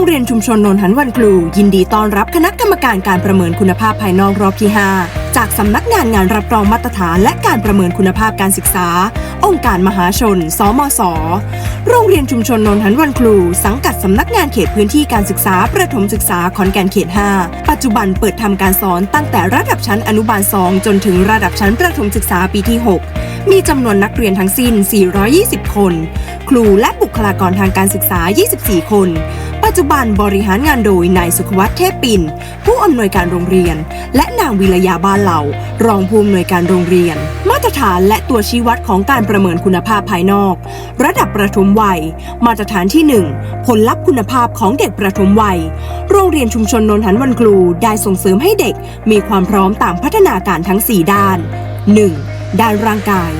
รงเรียนชุมชนนนหันวันครู ยินดีต้อนรับคณะกรรมการการประเมินคุณภาพภายนอกรอบที่ 5 จากสำนักงานงานรับรองมาตรฐานและการประเมินคุณภาพการศึกษา องค์การมหาชน สมส โรงเรียนชุมชนนนหันวันครู สังกัดสำนักงานเขตพื้นที่การศึกษาประถมศึกษาขอนแก่นเขต 5 ปัจจุบันเปิดทำการสอนตั้งแต่ระดับชั้นอนุบาล 2 จนถึงระดับชั้นประถมศึกษาปีที่ 6 มีจำนวนนักเรียนทั้งสิ้น 420 คน ครูและบุคลากรทางการศึกษา 24 คน ปัจจุบันบริหารงานโดยนายสุขวัฒน์เทพปินผู้อำนวยการโรงเรียน และนางวิรยาบ้านเหล่ารองผู้อำนวยการโรงเรียน มาตรฐานและตัวชี้วัดของการประเมินคุณภาพภายนอก ระดับประถมวัย มาตรฐานที่ 1 ผลลัพธ์คุณภาพของเด็กประถมวัย โรงเรียนชุมชนนนทันวันครูได้ส่งเสริมให้เด็ก มีความพร้อมตามพัฒนาการทั้ง 4 ด้าน 1. ด้านร่างกาย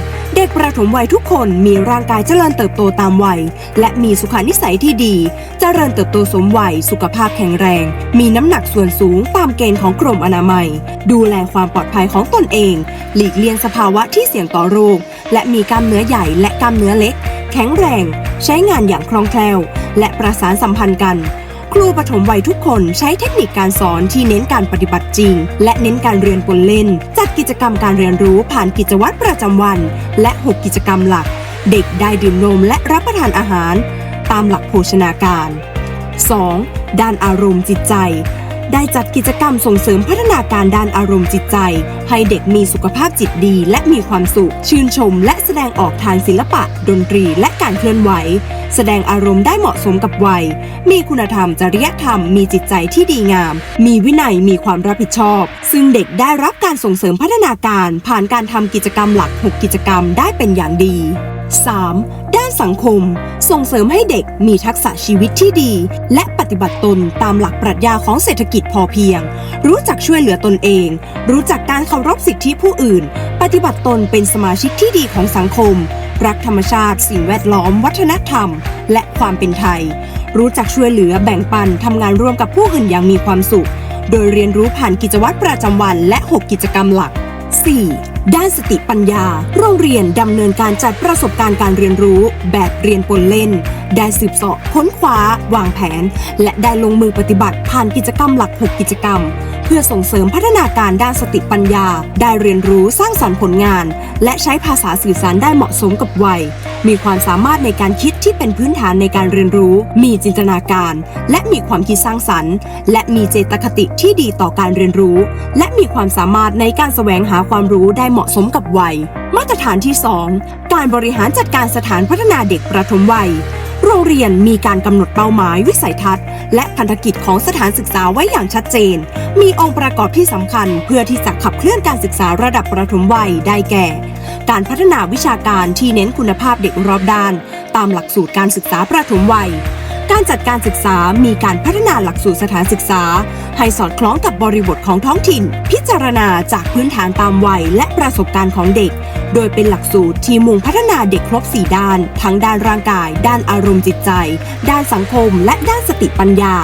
ด็กประถมวัยทุกคนมีร่างกายเจริญเติบโตตามวัย และมีสุขนิสัยที่ดี เจริญเติบโตสมวัย สุขภาพแข็งแรง มีน้ำหนักส่วนสูงตามเกณฑ์ของกรมอนามัย ดูแลความปลอดภัยของตนเอง หลีกเลี่ยงสภาวะที่เสี่ยงต่อโรค และมีกล้ามเนื้อใหญ่และกล้ามเนื้อเล็ก แข็งแรง ใช้งานอย่างคล่องแคล่ว และประสานสัมพันธ์กันครูปฐมวัยทุกคนใช้เทคนิคการสอนที่เน้นการปฏิบัติจริง และเน้นการเรียนปนเล่น จ กิจกรรมการเรียนรู้ผ่านกิจวัตรประจำวัน และ 6 กิจกรรมหลัก เด็กได้ดื่มนมและรับประทานอาหาร ตามหลักโภชนาการ 2. ด้านอารมณ์จิตใจ ได้จัดกิจกรรมส่งเสริมพัฒนาการด้านอารมณ์จิตใจ ให้เด็กมีสุขภาพจิตดี และมีความสุข ชื่นชม และแสดงออกทางศิลปะ ดนตรีและการเคลื่อนไหว แสดงอารมณ์ได้เหมาะสมกับวัย มีคุณธรรม จริยธรรม มีจิตใจที่ดีงาม มีวินัยมีความรับผิดชอบ ซึ่งเด็กได้รับการส่งเสริมพัฒนาการ ผ่านการทำกิจกรรมหลัก 6 กิจกรรมได้เป็นอย่างดี 3. านสังคม ส่งเสริมให้เด็กมีทักษะชีวิตที่ดี และปฏิบัติตนตามหลักปรัชญาของเศรษฐกิจพอเพียง รู้จักช่วยเหลือตนเอง รู้จักการเคารพสิทธิผู้อื่น ปฏิบัติตนเป็นสมาชิกที่ดีของสังคม รักธรรมชาติ สิ่งแวดล้อม วัฒนธรรม และความเป็นไทย รู้จักช่วยเหลือแบ่งปันทำงานร่วมกับผู้อื่นอย่างมีความสุข โดยเรียนรู้ผ่านกิจวัตรประจำวันและ 6 กิจกรรมหลัก 4. ด้านสติปัญญา โรงเรียนดำเนินการจัดประสบการณ์การเรียนรู้ แบบเรียนปนเล่น ได้สืบเสาะค้นคว้า วางแผน และได้ลงมือปฏิบัติผ่านกิจกรรมหลัก 6 กิจกรรม เพื่อส่งเสริมพัฒนาการด้านสติปัญญา ได้เรียนรู้สร้างสรรค์ผลงาน และใช้ภาษาสื่อสารได้เหมาะสมกับวัย มีความสามารถในการคิดที่เป็นพื้นฐานในการเรียนรู้ มีจินตนาการ และมีความคิดสร้างสรรค์ และมีเจตคติที่ดีต่อการเรียนรู้ และมีความสามารถในการแสวงหาความรู้ได้เหมาะสมกับวัย มาตรฐานที่ 2 การบริหารจัดการสถานพัฒนาเด็กประถมวัย โรงเรียนมีการกำหนดเป้าหมายวิสัยทัศน์ และพันธกิจของสถานศึกษาไว้อย่างชัดเจน มีองค์ประกอบที่สำคัญเพื่อที่จะขับเคลื่อนการศึกษาระดับประถมวัยได้แก่ การพัฒนาวิชาการที่เน้นคุณภาพเด็กรอบด้าน ตามหลักสูตรการศึกษาประถมวัย การจัดการศึกษามีการพัฒนาหลักสูตรสถานศึกษา ให้สอดคล้องกับบริบทของท้องถิ่น พิจารณาจากพื้นฐานตามวัยและประสบการณ์ของเด็ก โดยเป็นหลักสูตรที่มุ่งพัฒนาเด็กครบ 4 ด้าน ทั้งด้านร่างกาย ด้านอารมณ์จิตใจ ด้านสังคม และด้านสติปัญญา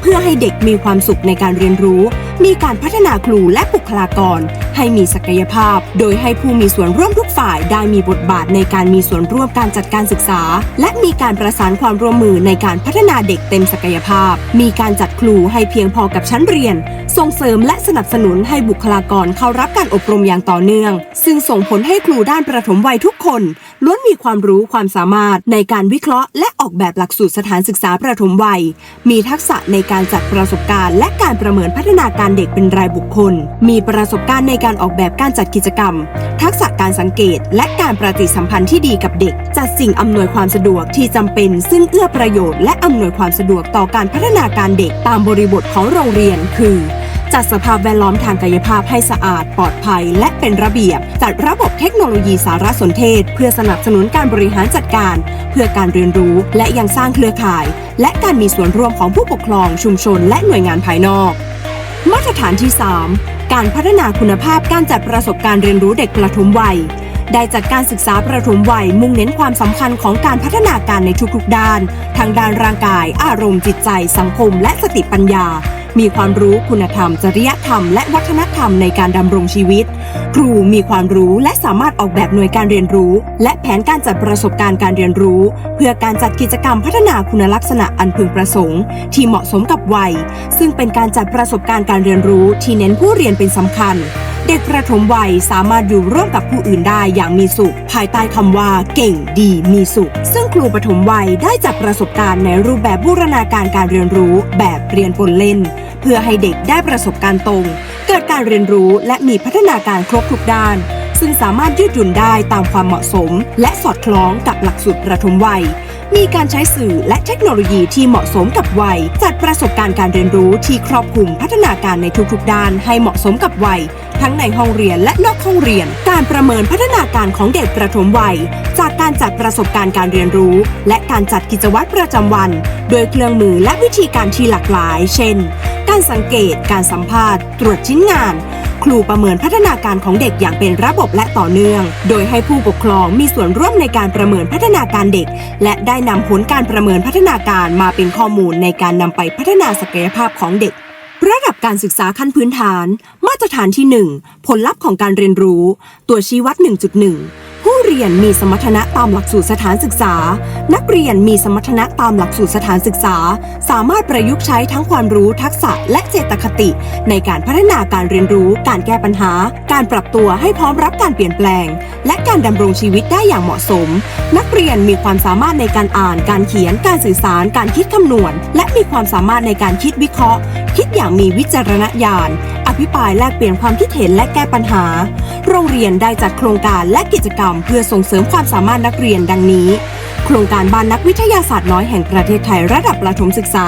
เพื่อให้เด็กมีความสุขในการเรียนรู้ มีการพัฒนาครูและบุคลากร ให้มีศักยภาพ โดยให้ผู้มีส่วนร่วมทุกฝ่ายได้มีบทบาทในการมีส่วนร่วมการจัดการศึกษา และมีการประสานความร่วมมือในการพัฒนาเด็กเต็มศักยภาพ มีการจัดครูให้เพียงพอกับชั้นเรียน ส่งเสริมและสนับสนุนให้บุคลากรเข้ารับการอบรมอย่างต่อเนื่อง ซึ่งส่งผลให้ครูด้านประถมวัยทุกคนล้วนมีความรู้ความสามารถในการวิเคราะห์ และออกแบบหลักสูตรสถานศึกษาประถมวัย มีทักษะในการจัดประสบการณ์ และการประเมินพัฒนาการการเด็กเป็นรายบุคคล มีประสบการณ์ในการออกแบบการจัดกิจกรรม ทักษะการสังเกต และการปฏิสัมพันธ์ที่ดีกับเด็ก จัดสิ่งอำนวยความสะดวกที่จำเป็น ซึ่งเอื้อประโยชน์และอำนวยความสะดวกต่อการพัฒนาการเด็กตามบริบทของโรงเรียน คือจัดสภาพแวดล้อมทางกายภาพให้สะอาด ปลอดภัย และเป็นระเบียบ จัดระบบเทคโนโลยีสารสนเทศ เพื่อสนับสนุนการบริหารจัดการ เพื่อการเรียนรู้ และยังสร้างเครือข่าย และการมีส่วนร่วมของผู้ปกครองชุมชนและหน่วยงานภายนอก มาตรฐานที่ 3 การพัฒนาคุณภาพการจัดประสบการณ์เรียนรู้เด็กประถมวัย ได้จัดการศึกษาประถมวัยมุ่งเน้นความสำคัญของการพัฒนาการในทุกๆด้าน ทางด้านร่างกาย อารมณ์จิตใจ สังคม และสติปัญญา มีความรู้คุณธรรม จริยธรรม และวัฒนธรรมในการดำรงชีวิต ครูมีความรู้และสามารถออกแบบหน่วยการเรียนรู้ และแผนการจัดประสบการณ์การเรียนรู้ เพื่อการจัดกิจกรรมพัฒนาคุณลักษณะอันพึงประสงค์ ที่เหมาะสมกับวัย ซึ่งเป็นการจัดประสบการณ์การเรียนรู้ที่เน้นผู้เรียนเป็นสำคัญ เด็กประถมวัยสามารถอยู่ร่วมกับผู้อื่นได้อย่างมีสุข ภายใต้คำว่า เก่งดีมีสุข ซึ่งครูปฐมวัยได้จัดประสบการณ์ในรูปแบบบูรณาการการเรียนรู้ แบบเรียนปนเล่น เพื่อให้เด็กได้ประสบการณ์ตรง เกิดการเรียนรู้และมีพัฒนาการครบทุกด้าน ซึ่งสามารถยืดหยุ่นได้ตามความเหมาะสม และสอดคล้องกับหลักสูตรประถมวัย มีการใช้สื่อและเทคโนโลยีที่เหมาะสมกับวัย จัดประสบการณ์การเรียนรู้ที่ครอบคลุมพัฒนาการในทุกๆด้านให้เหมาะสมกับวัย ทั้งในห้องเรียนและนอกห้องเรียน การประเมินพัฒนาการของเด็กประถมวัย จากการจัดประสบการณ์การเรียนรู้ และการจัดกิจวัตรประจำวัน โดยเครื่องมือและวิธีการที่หลากหลาย เช่น การสังเกต การสัมภาษณ์ ตรวจชิ้นงาน ครูประเมินพัฒนาการของเด็กอย่างเป็นระบบและต่อเนื่อง โดยให้ผู้ปกครองมีส่วนร่วมในการประเมินพัฒนาการเด็ก และได้นำผลการประเมินพัฒนาการมาเป็นข้อมูลในการนำไปพัฒนาศักยภาพของเด็กระดับการศึกษาขั้นพื้นฐาน มาตรฐานที่ 1 ผลลัพธ์ของการเรียนรู้ ตัวชี้วัด 1.1 ผู้เรียนมีสมรรถนะตามหลักสูตรสถานศึกษา นักเรียนมีสมรรถนะตามหลักสูตรสถานศึกษา สามารถประยุกต์ใช้ทั้งความรู้ทักษะและเจตคติ ในการพัฒนาการเรียนรู้ การแก้ปัญหา การปรับตัวให้พร้อมรับการเปลี่ยนแปลง และการดำรงชีวิตได้อย่างเหมาะสม นักเรียนมีความสามารถในการอ่าน การเขียน การสื่อสาร การคิดคำนวณ และมีความสามารถในการคิดวิเคราะห์ คิดอย่างมีวิจารณญาณ ภิปรายแลกเปลี่ยนความคิดเห็นและแก้ปัญหา โรงเรียนได้จัดโครงการและกิจกรรม เพื่อส่งเสริมความสามารถนักเรียนดังนี้ โครงการบ้านนักวิทยาศาสตร์น้อยแห่งประเทศไทยระดับประถมศึกษา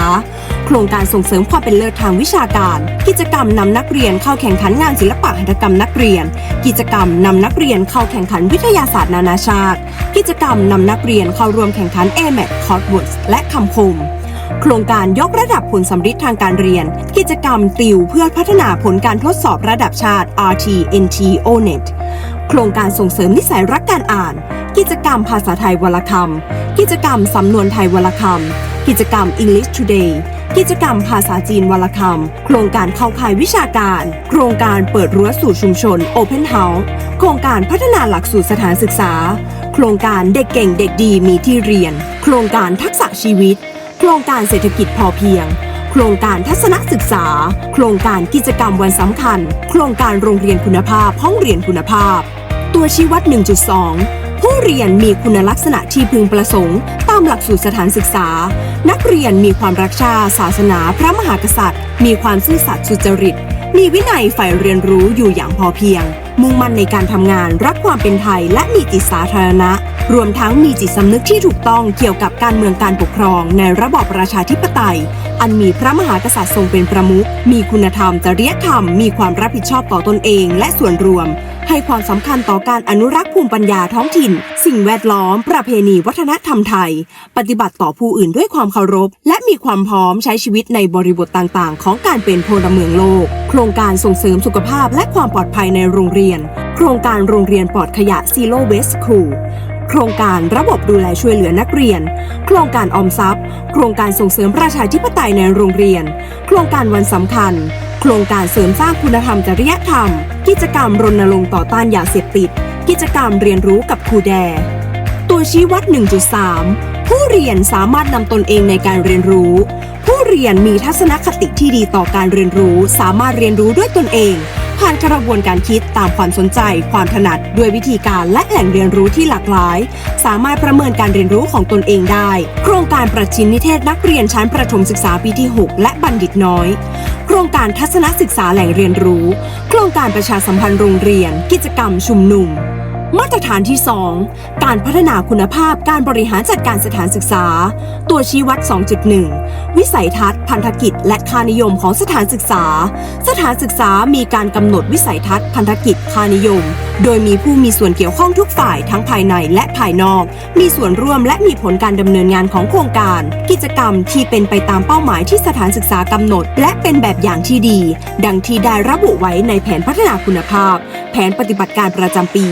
โครงการส่งเสริมความเป็นเลิศทางวิชาการ กิจกรรมนำนักเรียนเข้าแข่งขันงานศิลปะหัตถกรรมนักเรียน กิจกรรมนำนักเรียนเข้าแข่งขันวิทยาศาสตร์นานาชาติ กิจกรรมนำนักเรียนเข้าร่วมแข่งขัน a m a t c o r d w o r d s และคำคม โครงการยกระดับผลสำฤทธิ์ทางการเรียน กิจกรรมติวเพื่อพัฒนาผลการทดสอบระดับชาติ RT NT ONET โครงการส่งเสริมนิสัยรักการอ่าน กิจกรรมภาษาไทยวลคำกิจกรรมสำนวนไทยวลคำกิจกรรม English Today กิจกรรมภาษาจีนวลคำโครงการเข้าค่ายวิชาการ โครงการเปิดรั้วสู่ชุมชน Open House โครงการพัฒนาหลักสูตรสถานศึกษา โครงการเด็กเก่งเด็กดีมีที่เรียน โครงการทักษะชีวิต รงการเศรษฐกิจพอเพียง โครงการทัศนศึกษา โครงการกิจกรรมวันสำคัญ โครงการโรงเรียนคุณภาพ ห้องเรียนคุณภาพ ตัวชี้วัด 1.2 ผู้เรียนมีคุณลักษณะที่พึงประสงค์ ตามหลักสูตรสถานศึกษา นักเรียนมีความรักชาติศาสนา พระมหากษัตริย์ มีความซื่อสัตย์สุจริต มีวินัยใฝ่เรียนรู้อยู่อย่างพอเพียง มุ่งมั่นในการทำงานรักความเป็นไทยและมีจิตสาธารณะ รวมทั้งมีจิตสำนึกที่ถูกต้องเกี่ยวกับการเมืองการปกครองในระบอบประชาธิปไตย อันมีพระมหากษัตริย์ทรงเป็นประมุข มีคุณธรรมจริยธรรม มีความรับผิดชอบต่อตนเองและส่วนรวม ให้ความสำคัญต่อการอนุรักษ์ภูมิปัญญาท้องถิ่น สิ่งแวดล้อม ประเพณีวัฒนธรรมไทย ปฏิบัติต่อผู้อื่นด้วยความเคารพ และมีความพร้อมใช้ชีวิตในบริบทต่างๆ ของการเป็นพลเมืองโลก โครงการส่งเสริมสุขภาพและความปลอดภัยในโรงเรียน โครงการโรงเรียนปลอดขยะ Zero Waste School โครงการระบบดูแลช่วยเหลือนักเรียน โครงการออมทรัพย์ โครงการส่งเสริมประชาธิปไตยในโรงเรียน โครงการวันสำคัญ โครงการเสริมสร้างคุณธรรมจริยธรรม กิจกรรมรณรงค์ต่อต้านยาเสพติด กิจกรรมเรียนรู้กับครูแด ตัวชี้วัด 1.3 ผู้เรียนสามารถนำตนเองในการเรียนรู้ ผู้เรียนมีทัศนคติที่ดีต่อการเรียนรู้ สามารถเรียนรู้ด้วยตนเอง ผ่านกระบวนการคิดตามความสนใจ ความถนัดด้วยวิธีการและแหล่งเรียนรู้ที่หลากหลาย สามารถประเมินการเรียนรู้ของตนเองได้ โครงการประชินนิเทศนักเรียนชั้นประถมศึกษาปีที่ 6 และบัณฑิตน้อย โครงการทัศนศึกษาแหล่งเรียนรู้ โครงการประชาสัมพันธ์โรงเรียน กิจกรรมชุมนุม มาตรฐานที่ 2 การพัฒนาคุณภาพการบริหารจัดการสถานศึกษา ตัวชี้วัด 2.1 วิสัยทัศน์พันธกิจ และค่านิยมของสถานศึกษา สถานศึกษามีการกำหนดวิสัยทัศน์พันธกิจค่านิยม โดยมีผู้มีส่วนเกี่ยวข้องทุกฝ่ายทั้งภายในและภายนอก มีส่วนร่วมและมีผลการดำเนินงานของโครงการ กิจกรรมที่เป็นไปตามเป้าหมายที่สถานศึกษากำหนด และเป็นแบบอย่างที่ดี ดังที่ได้ระบุไว้ในแผนพัฒนาคุณภาพ นปฏิบัติการประจำปี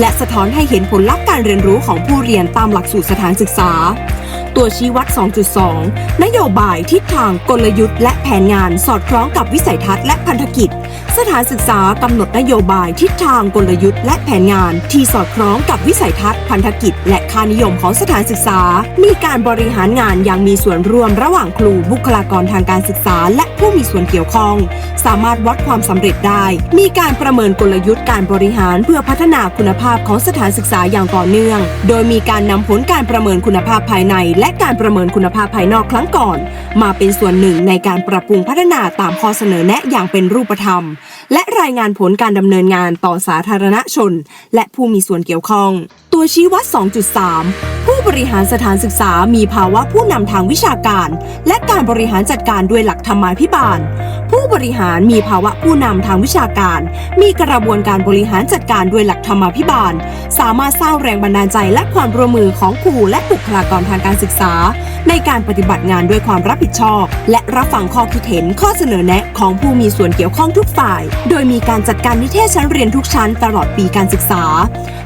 และสะท้อนให้เห็นผลลัพธ์การเรียนรู้ของผู้เรียนตามหลักสูตรสถานศึกษา ตัวชี้วัด 2.2 นโยบายทิศทางกลยุทธ์และแผนงานสอดคล้องกับวิสัยทัศน์และพันธกิจ สถานศึกษากำหนดนโยบายทิศทางกลยุทธ์และแผนงาน ที่สอดคล้องกับวิสัยทัศน์พันธกิจ และค่านิยมของสถานศึกษา มีการบริหารงานอย่างมีส่วนร่วมระหว่างครูบุคลากรทางการศึกษา และผู้มีส่วนเกี่ยวข้อง สามารถวัดความสำเร็จได้ มีการประเมินกลยุทธ์การบริหารเพื่อพัฒนาคุณภาพของสถานศึกษาอย่างต่อเนื่อง โดยมีการนำผลการประเมินคุณภาพภายใน และการประเมินคุณภาพภายนอกครั้งก่อน มาเป็นส่วนหนึ่งในการปรับปรุงพัฒนาตามข้อเสนอแนะอย่างเป็นรูปธรรมและรายงานผลการดำเนินงานต่อสาธารณชน และผู้มีส่วนเกี่ยวข้อง ตัวชี้วัด 2.3 ผู้บริหารสถานศึกษามีภาวะผู้นำทางวิชาการ และการบริหารจัดการด้วยหลักธรรมาภิบาลผู้ บริหารมีภาวะผู้นำทางวิชาการ มีกระบวนการบริหารจัดการด้วยหลักธรรมาภิบาล สามารถสร้างแรงบันดาลใจและความร่วมมือของครูและบุคลากรทางการศึกษา ในการปฏิบัติงานด้วยความรับผิดชอบ และรับฟังข้อคิดเห็นข้อเสนอแนะของผู้มีส่วนเกี่ยวข้องทุกฝ่าย โดยมีการจัดการนิเทศชั้นเรียนทุกชั้นตลอดปีการศึกษา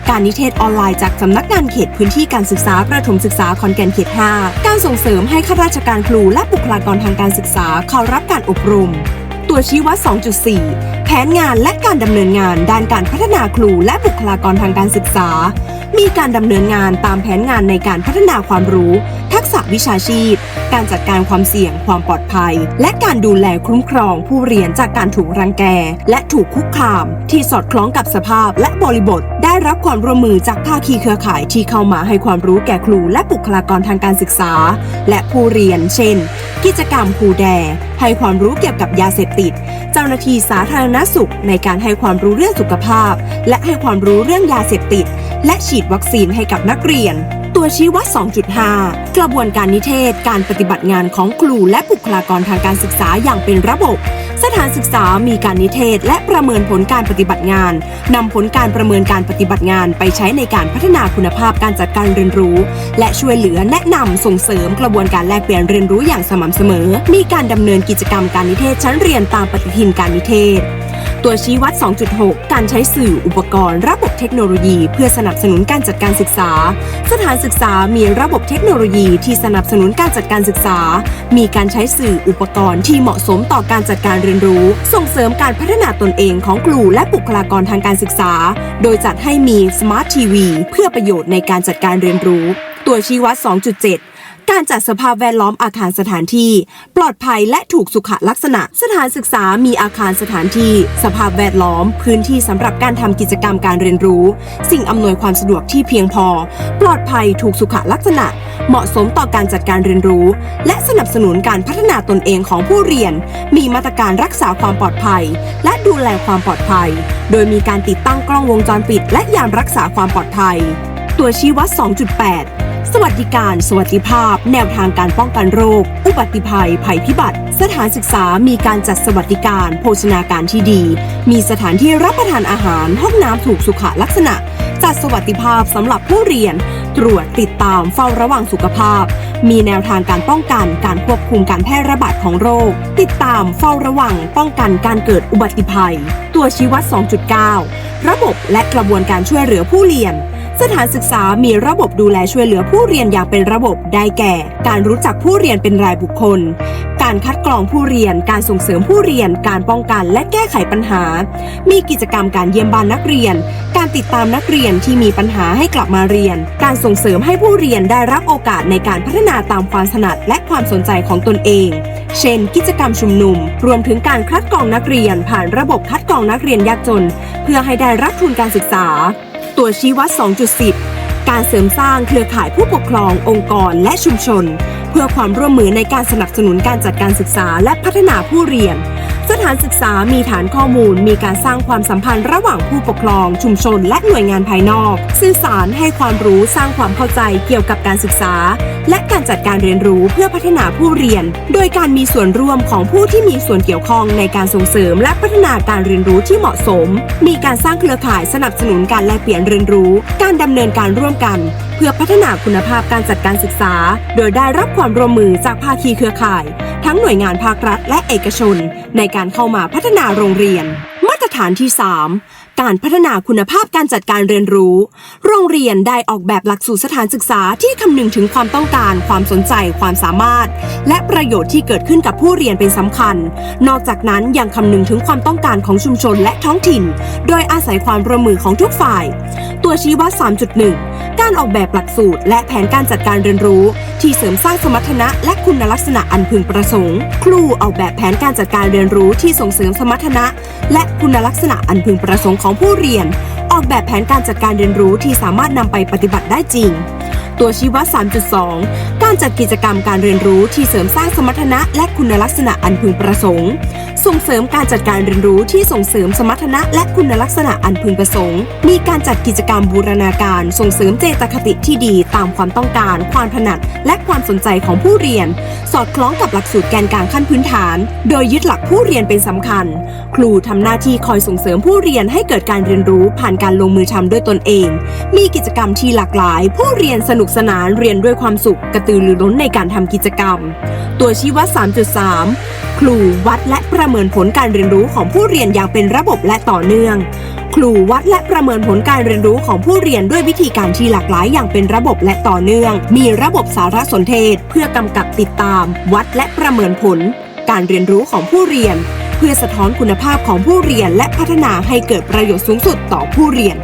การนิเทศออนไลน์จากสำนักงานเขตพื้นที่การศึกษาประถมศึกษาขอนแก่นเขต 5 การส่งเสริมให้ข้าราชการครูและบุคลากรทางการศึกษาเข้ารับการอบรม ตัวชี้วัด 2.4 แผนงานและการดำเนินงานด้านการพัฒนาครูและบุคลากรทางการศึกษา มีการดำเนินงานตามแผนงานในการพัฒนาความรู้ ทักษะวิชาชีพ การจัดการความเสี่ยงความปลอดภัย และการดูแลคุ้มครองผู้เรียนจากการถูกรังแก และถูกคุกคาม ที่สอดคล้องกับสภาพและบริบท ได้รับความร่วมมือจากภาคีเครือข่ายที่เข้ามาให้ความรู้แก่ครูและบุคลากรทางการศึกษา และผู้เรียน เช่น กิจกรรมครูแดให้ความรู้เกี่ยวกับยาเสพติด เจ้าหน้าที่สาธารณสุขในการให้ความรู้เรื่องสุขภาพ และให้ความรู้เรื่องยาเสพติด และฉีดวัคซีนให้กับนักเรียน ตัวชี้วัด 2.5 กระบวนการนิเทศ การปฏิบัติงานของครูและบุคลากรทางการศึกษาอย่างเป็นระบบ สถานศึกษามีการนิเทศและประเมินผลการปฏิบัติงานนำผลการประเมินการปฏิบัติงานไปใช้ในการพัฒนาคุณภาพการจัดการเรียนรู้ และช่วยเหลือแนะนำส่งเสริมกระบวนการแลกเปลี่ยนเรียนรู้อย่างสม่ำเสมอ มีการดำเนินกิจกรรมการนิเทศชั้นเรียนตามปฏิทินการนิเทศตัวชี้วัด 2.6 การใช้สื่ออุปกรณ์ ระบบเทคโนโลยี เพื่อสนับสนุนการจัดการศึกษา สถานศึกษามีระบบเทคโนโลยีที่สนับสนุนการจัดการศึกษา มีการใช้สื่ออุปกรณ์ที่เหมาะสมต่อการจัดการเรียนรู้ ส่งเสริมการพัฒนาตนเองของครูและบุคลากรทางการศึกษา โดยจัดให้มีสมาร์ททีวีเพื่อประโยชน์ในการจัดการเรียนรู้ ตัวชี้วัด 2.7 การจัดสภาพแวดล้อมอาคารสถานที่ ปลอดภัยและถูกสุขลักษณะ สถานศึกษามีอาคารสถานที่ สภาพแวดล้อม พื้นที่สำหรับการทำกิจกรรมการเรียนรู้ สิ่งอำนวยความสะดวกที่เพียงพอ ปลอดภัยถูกสุขลักษณะ เหมาะสมต่อการจัดการเรียนรู้ และสนับสนุนการพัฒนาตนเองของผู้เรียน มีมาตรการรักษาความปลอดภัย และดูแลความปลอดภัย โดยมีการติดตั้งกล้องวงจรปิด และยามรักษาความปลอดภัย ตัวชี้วัด 2.8 สวัสดิการ สวัสดิภาพ แนวทางการป้องกันโรค อุบัติภัย ภัยพิบัติ สถานศึกษามีการจัดสวัสดิการ โภชนาการที่ดี มีสถานที่รับประทานอาหาร ห้องน้ำถูกสุขลักษณะ จัดสวัสดิภาพสำหรับผู้เรียน ตรวจติดตามเฝ้าระวังสุขภาพ มีแนวทางการป้องกันการควบคุมการแพร่ระบาดของโรค ติดตามเฝ้าระวัง ป้องกันการเกิดอุบัติภัย ตัวชี้วัด 2.9 ระบบและกระบวนการช่วยเหลือผู้เรียน สถานศึกษามีระบบดูแลช่วยเหลือผู้เรียนอย่างเป็นระบบได้แก่ การรู้จักผู้เรียนเป็นรายบุคคล การคัดกรองผู้เรียน การส่งเสริมผู้เรียน การป้องกันและแก้ไขปัญหา มีกิจกรรมการเยี่ยมบ้านนักเรียน การติดตามนักเรียนที่มีปัญหาให้กลับมาเรียน การส่งเสริมให้ผู้เรียนได้รับโอกาสในการพัฒนาตามความถนัดและความสนใจของตนเอง เช่น กิจกรรมชุมนุม รวมถึงการคัดกรองนักเรียน ผ่านระบบคัดกรองนักเรียนยากจน เพื่อให้ได้รับทุนการศึกษา ตัวชี้วัด 2.10 การเสริมสร้างเครือข่ายผู้ปกครององค์กรและชุมชน เพื่อความร่วมมือในการสนับสนุนการจัดการศึกษาและพัฒนาผู้เรียน สถานศึกษามีฐานข้อมูล มีการสร้างความสัมพันธ์ระหว่างผู้ปกครอง ชุมชน และหน่วยงานภายนอก สื่อสารให้ความรู้สร้างความเข้าใจเกี่ยวกับการศึกษา และการจัดการเรียนรู้เพื่อพัฒนาผู้เรียน โดยการมีส่วนร่วมของผู้ที่มีส่วนเกี่ยวข้องในการส่งเสริม และพัฒนาการเรียนรู้ที่เหมาะสม มีการสร้างเครือข่ายสนับสนุนการแลกเปลี่ยนเรียนรู้ การดำเนินการร่วมกันเพื่อพัฒนาคุณภาพการจัดการศึกษา โดยได้รับความร่วมมือจากภาคีเครือข่าย ทั้งหน่วยงานภาครัฐและเอกชน ในการเข้ามาพัฒนาโรงเรียน มาตรฐานที่ 3 การพัฒนาคุณภาพการจัดการเรียนรู้ โรงเรียนได้ออกแบบหลักสูตรสถานศึกษาที่คำนึงถึงความต้องการ ความสนใจ ความสามารถ และประโยชน์ที่เกิดขึ้นกับผู้เรียนเป็นสำคัญ นอกจากนั้นยังคำนึงถึงความต้องการของชุมชนและท้องถิ่น โดยอาศัยความร่วมมือของทุกฝ่าย ตัวชี้วัด 3.1 การออกแบบหลักสูตร และแผนการจัดการเรียนรู้ ที่เสริมสร้างสมรรถนะและคุณลักษณะอันพึงประสงค์ ครูออกแบบแผนการจัดการเรียนรู้ที่ส่งเสริมสมรรถนะ และคุณลักษณะอันพึงประสงค์ของผู้เรียน ออกแบบแผนการจัดการเรียนรู้ที่สามารถนำไปปฏิบัติได้จริง ตัวชี้วัด 3.2 การจัดกิจกรรมการเรียนรู้ที่เสริมสร้างสมรรถนะและคุณลักษณะอันพึงประสงค์ ส่งเสริมการจัดการเรียนรู้ที่ส่งเสริมสมรรถนะและคุณลักษณะอันพึงประสงค์ มีการจัดกิจกรรมบูรณาการ ส่งเสริมเจตคติที่ดีตามความต้องการ ความถนัด และความสนใจของผู้เรียน สอดคล้องกับหลักสูตรแกนกลางขั้นพื้นฐาน โดยยึดหลักผู้เรียนเป็นสำคัญ ครูทำหน้าที่คอยส่งเสริมผู้เรียนให้เกิดการเรียนรู้ผ่านการลงมือทำด้วยตนเอง มีกิจกรรมที่หลากหลาย ผู้เรียนสนุกสนานเรียนด้วยความสุข กระตือรือร้นในการทำกิจกรรม ตัวชี้วัด 3.3 ครูวัดและประเมินผลการเรียนรู้ของผู้เรียนอย่างเป็นระบบและต่อเนื่อง ครูวัดและประเมินผลการเรียนรู้ของผู้เรียนด้วยวิธีการที่หลากหลายอย่างเป็นระบบและต่อเนื่อง มีระบบสารสนเทศ เพื่อกำกับติดตาม วัดและประเมินผล การเรียนรู้ของผู้เรียน เพื่อสะท้อนคุณภาพของผู้เรียนและพัฒนาให้เกิดประโยชน์สูงสุดต่อผู้เรียน